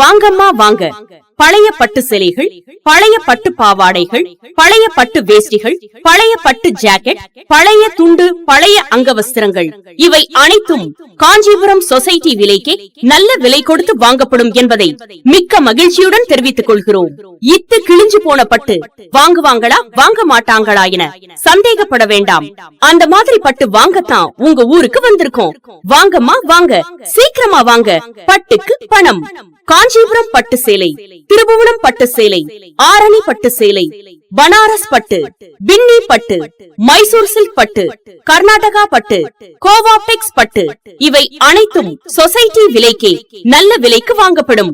வாங்கம்மா வாங்க. பழைய பட்டு சேலைகள் பழைய பட்டு பாவாடைகள் பழைய பட்டு வேஷ்டிகள் பழைய பட்டு ஜாக்கெட் பழைய துண்டு பழைய அங்கவஸ்திரங்கள். இவை அனைத்தும் காஞ்சிபுரம் சொசைட்டி விலைக்கே நல்ல விலை கொடுத்து வாங்கப்படும் என்பதை மிக்க மகிழ்ச்சியுடன் தெரிவித்துக் கொள்கிறோம். இத்து கிழிஞ்சு போன பட்டு வாங்குவாங்களா வாங்க மாட்டாங்களா என சந்தேகப்பட வேண்டாம். அந்த மாதிரி பட்டு வாங்கத்தான் உங்க ஊருக்கு வந்திருக்கோம். வாங்கம்மா வாங்க. சீக்கிரமா வாங்க. பட்டுக்கு பணம். காஞ்சிபுரம் பட்டு சேலை. திருபுவனம் பட்டு சேலை ஆரணி பட்டு சேலை பனாரஸ் பட்டு பின்னி பட்டு மைசூர் சில்க் பட்டு கர்நாடகா பட்டு கோவாபெக்ஸ் பட்டு. இவை அனைத்தும் சொசைட்டி விலைக்கே நல்ல விலைக்கு வாங்கப்படும்.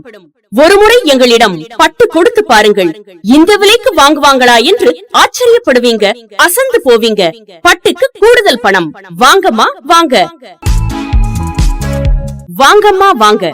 ஒருமுறை எங்களிடம் பட்டு கொடுத்து பாருங்கள். இந்த விலைக்கு வாங்குவாங்களா என்று ஆச்சரியப்படுவீங்க அசந்து போவீங்க. பட்டுக்கு கூடுதல் பணம். வாங்கம்மா வாங்க. வாங்கம்மா வாங்க.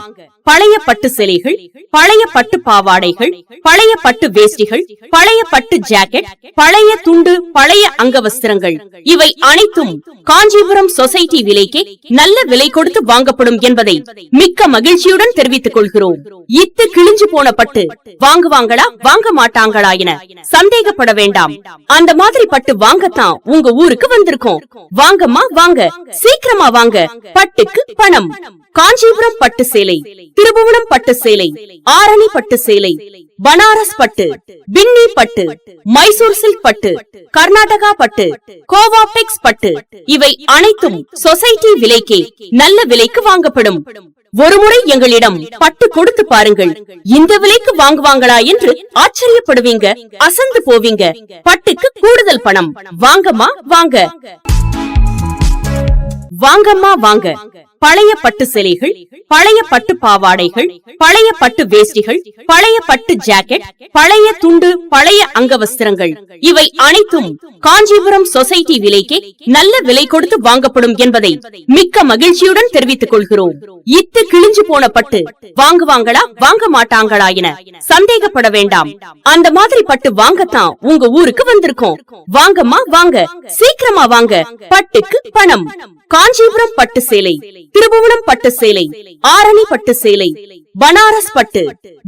பழைய பட்டு சேலைகள் பழைய பட்டு பாவாடைகள் பழைய பட்டு வேஷ்டிகள் பழைய பட்டு ஜாக்கெட் பழைய துண்டு பழைய அங்கவஸ்திரங்கள். இவை அனைத்தும் காஞ்சிபுரம் சொசைட்டி விலைக்கே நல்ல விலை கொடுத்து வாங்கப்படும் என்பதை மிக்க மகிழ்ச்சியுடன் தெரிவித்துக் கொள்கிறோம். இத்து கிழிஞ்சு போன பட்டு வாங்குவாங்களா வாங்க மாட்டாங்களா என சந்தேகப்பட வேண்டாம். அந்த மாதிரி பட்டு வாங்கத்தான் உங்க ஊருக்கு வந்திருக்கோம். வாங்கம்மா வாங்க. சீக்கிரமா வாங்க. பட்டுக்கு பணம். காஞ்சிபுரம் பட்டு சேலை. திருபுவனம் பட்டு சேலை ஆரணி பட்டு சேலை பனாரஸ் பட்டு பின்னி பட்டு மைசூர் சில்க் பட்டு கர்நாடகா பட்டு கோவாபெக்ஸ் பட்டு. இவை அனைத்தும் சொசைட்டி விலைக்கே நல்ல விலைக்கு வாங்கப்படும். ஒருமுறை எங்களிடம் பட்டு கொடுத்து பாருங்கள். இந்த விலைக்கு வாங்குவாங்களா என்று ஆச்சரியப்படுவீங்க அசந்து போவீங்க. பட்டுக்கு கூடுதல் பணம். வாங்கம்மா வாங்க. வாங்கம்மா வாங்க. பழைய பட்டு சேலைகள் பழைய பட்டு பாவாடைகள் பழைய பட்டு வேஷ்டிகள் பழைய பட்டு ஜாக்கெட் பழைய துண்டு பழைய அங்கவஸ்திரங்கள். இவை அனைத்தும் காஞ்சிபுரம் சொசைட்டி விலைக்கே நல்ல விலை கொடுத்து வாங்கப்படும் என்பதை மிக்க மகிழ்ச்சியுடன் தெரிவித்துக் கொள்கிறோம். இத்து கிழிஞ்சு போன பட்டு வாங்குவாங்களா வாங்க மாட்டாங்களா என சந்தேகப்பட வேண்டாம். அந்த மாதிரி பட்டு வாங்கத்தான் உங்க ஊருக்கு வந்திருக்கோம். வாங்கம்மா வாங்க. சீக்கிரமா வாங்க. பட்டுக்கு பணம். காஞ்சிபுரம் பட்டு சேலை. திருபுவனம் பட்டு சேலை ஆரணி பட்டு சேலை பனாரஸ் பட்டு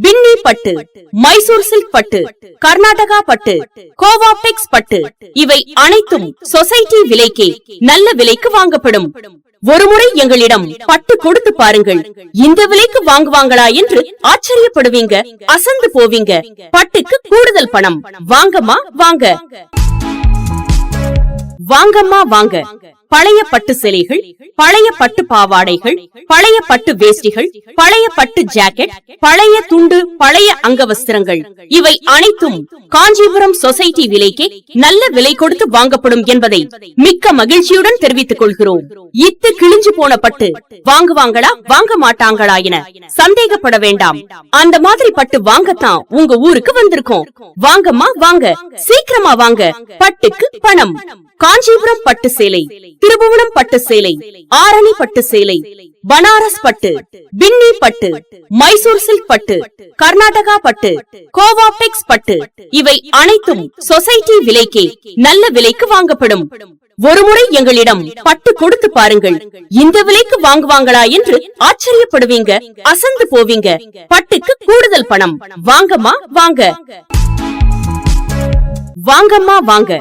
பின்னி பட்டு மைசூர் சில்க் பட்டு கர்நாடகா பட்டு கோவாபெக்ஸ் பட்டு இவை அனைத்தும் சொசைட்டி விலைக்கே நல்ல விலைக்கு வாங்கப்படும். ஒருமுறை எங்களிடம் பட்டு கொடுத்து பாருங்கள். இந்த விலைக்கு வாங்குவாங்களா என்று ஆச்சரியப்படுவீங்க அசந்து போவீங்க. பட்டுக்கு கூடுதல் பணம். வாங்கம்மா வாங்க. வாங்கம்மா வாங்க. பழைய பட்டு சேலைகள் பழைய பட்டு பாவாடைகள் பழைய பட்டு வேஷ்டிகள் பழைய பட்டு ஜாக்கெட் பழைய துண்டு பழைய அங்கவஸ்திரங்கள். இவை அனைத்தும் காஞ்சிபுரம் சொசைட்டி விலைக்கே நல்ல விலை கொடுத்து வாங்கப்படும் என்பதை மிக்க மகிழ்ச்சியுடன் தெரிவித்துக் கொள்கிறோம். இத்து கிழிஞ்சு போன பட்டு வாங்குவாங்களா வாங்க மாட்டாங்களா என சந்தேகப்பட வேண்டாம். அந்த மாதிரி பட்டு வாங்கத்தான் உங்க ஊருக்கு வந்திருக்கோம். வாங்கம்மா வாங்க. சீக்கிரமா வாங்க. பட்டுக்கு பணம். காஞ்சிபுரம் பட்டு சேலை. திருபுவனம் பட்டு சேலை ஆரணி பட்டு சேலை பனாரஸ் பட்டு பின்னி பட்டு மைசூர் சில்க் பட்டு கர்நாடகா பட்டு கோவாபெக்ஸ் பட்டு இவை அனைத்தும் சொசைட்டி விலைக்கே நல்ல விலைக்கு வாங்கப்படும். ஒருமுறை எங்களிடம் பட்டு கொடுத்து பாருங்கள். இந்த விலைக்கு வாங்குவாங்களா என்று ஆச்சரியப்படுவீங்க அசந்து போவீங்க. பட்டுக்கு கூடுதல் பணம். வாங்கம்மா வாங்க. வாங்கம்மா வாங்க.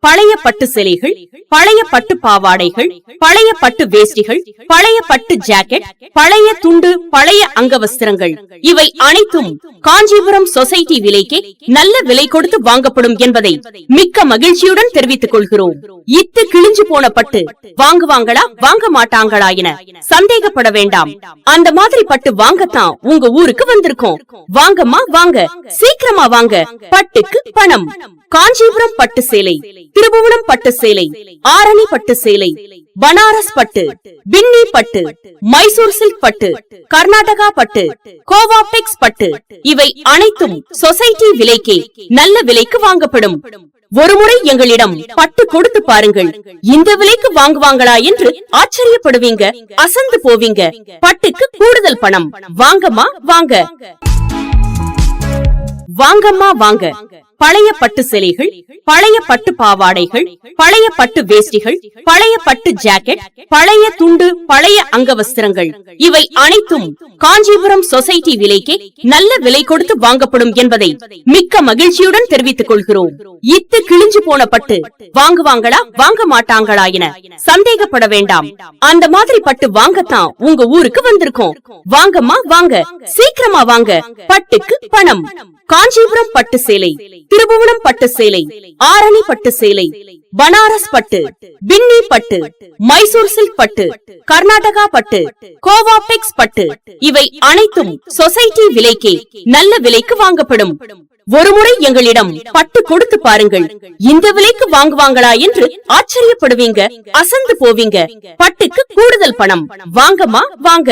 பழைய பட்டு சேலைகள் பழைய பட்டு பாவாடைகள் பழைய பட்டு வேஷ்டிகள் பழைய பட்டு ஜாக்கெட் பழைய துண்டு பழைய அங்கவஸ்திரங்கள். இவை அனைத்தும் காஞ்சிபுரம் சொசைட்டி விலைக்கே நல்ல விலை கொடுத்து வாங்கப்படும் என்பதை மிக்க மகிழ்ச்சியுடன் தெரிவித்துக் கொள்கிறோம். இத்து கிழிஞ்சு போன பட்டு வாங்குவாங்களா வாங்க மாட்டாங்களா என சந்தேகப்பட வேண்டாம். அந்த மாதிரி பட்டு வாங்கத்தான் உங்க ஊருக்கு வந்திருக்கோம். வாங்கம்மா வாங்க. சீக்கிரமா வாங்க. பட்டுக்கு பணம். காஞ்சிபுரம் பட்டு சேலை. திருபுவனம் பட்டு சேலை ஆரணி பட்டு சேலை பனாரஸ் பட்டு பின்னி பட்டு மைசூர் சில்க் பட்டு கர்நாடகா பட்டு கோவாபெக்ஸ் பட்டு. இவை அனைத்தும் சொசைட்டி விலைக்கே நல்ல விலைக்கு வாங்கப்படும். ஒருமுறை எங்களிடம் பட்டு கொடுத்து பாருங்கள். இந்த விலைக்கு வாங்குவாங்களா என்று ஆச்சரியப்படுவீங்க அசந்து போவீங்க. பட்டுக்கு கூடுதல் பணம். வாங்கம்மா வாங்க. வாங்கம்மா வாங்க. பழைய பட்டு சேலைகள் பழைய பட்டு பாவாடைகள் பழைய பட்டு வேஷ்டிகள் பழைய பட்டு ஜாக்கெட் பழைய துண்டு பழைய அங்கவஸ்திரங்கள். இவை அனைத்தும் காஞ்சிபுரம் சொசைட்டி விலைக்கே நல்ல விலை கொடுத்து வாங்கப்படும் என்பதை மிக்க மகிழ்ச்சியுடன் தெரிவித்துக் கொள்கிறோம். இத்து கிழிஞ்சு போன பட்டு வாங்குவாங்களா வாங்க மாட்டாங்களா என சந்தேகப்பட வேண்டாம். அந்த மாதிரி பட்டு வாங்கத்தான் உங்க ஊருக்கு வந்திருக்கோம். வாங்கம்மா வாங்க. சீக்கிரமா வாங்க. பட்டுக்கு பணம். காஞ்சிபுரம் பட்டு சேலை. திருபுவனம் பட்டு சேலை ஆரணி பட்டு சேலை பனாரஸ் பட்டு பின்னி பட்டு மைசூர் சில்க் பட்டு கர்நாடகா பட்டு கோவாபெக்ஸ் பட்டு இவை அனைத்தும் சொசைட்டி விலைக்கே நல்ல விலைக்கு வாங்கப்படும். ஒருமுறை எங்களிடம் பட்டு கொடுத்து பாருங்கள். இந்த விலைக்கு வாங்குவாங்களா என்று ஆச்சரியப்படுவீங்க அசந்து போவீங்க. பட்டுக்கு கூடுதல் பணம். வாங்கம்மா வாங்க.